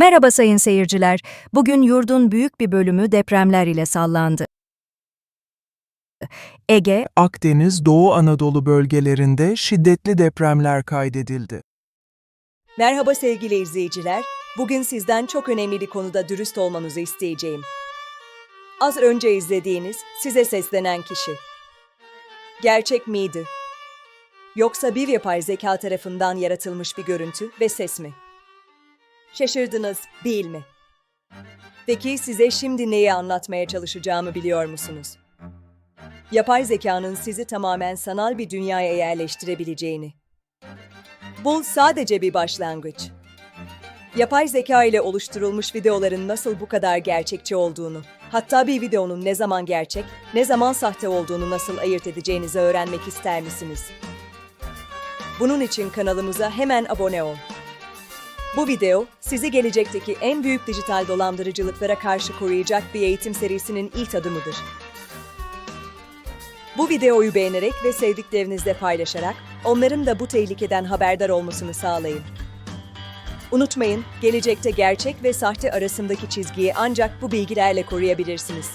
Merhaba sayın seyirciler. Bugün yurdun büyük bir bölümü depremler ile sallandı. Ege, Akdeniz, Doğu Anadolu bölgelerinde şiddetli depremler kaydedildi. Merhaba sevgili izleyiciler. Bugün sizden çok önemli bir konuda dürüst olmanızı isteyeceğim. Az önce izlediğiniz size seslenen kişi. Gerçek miydi? Yoksa bir yapay zeka tarafından yaratılmış bir görüntü ve ses mi? Şaşırdınız, değil mi? Peki size şimdi neyi anlatmaya çalışacağımı biliyor musunuz? Yapay zekanın sizi tamamen sanal bir dünyaya yerleştirebileceğini. Bu sadece bir başlangıç. Yapay zeka ile oluşturulmuş videoların nasıl bu kadar gerçekçi olduğunu, hatta bir videonun ne zaman gerçek, ne zaman sahte olduğunu nasıl ayırt edeceğinizi öğrenmek ister misiniz? Bunun için kanalımıza hemen abone ol. Bu video, sizi gelecekteki en büyük dijital dolandırıcılıklara karşı koruyacak bir eğitim serisinin ilk adımıdır. Bu videoyu beğenerek ve sevdiklerinizle paylaşarak onların da bu tehlikeden haberdar olmasını sağlayın. Unutmayın, gelecekte gerçek ve sahte arasındaki çizgiyi ancak bu bilgilerle koruyabilirsiniz.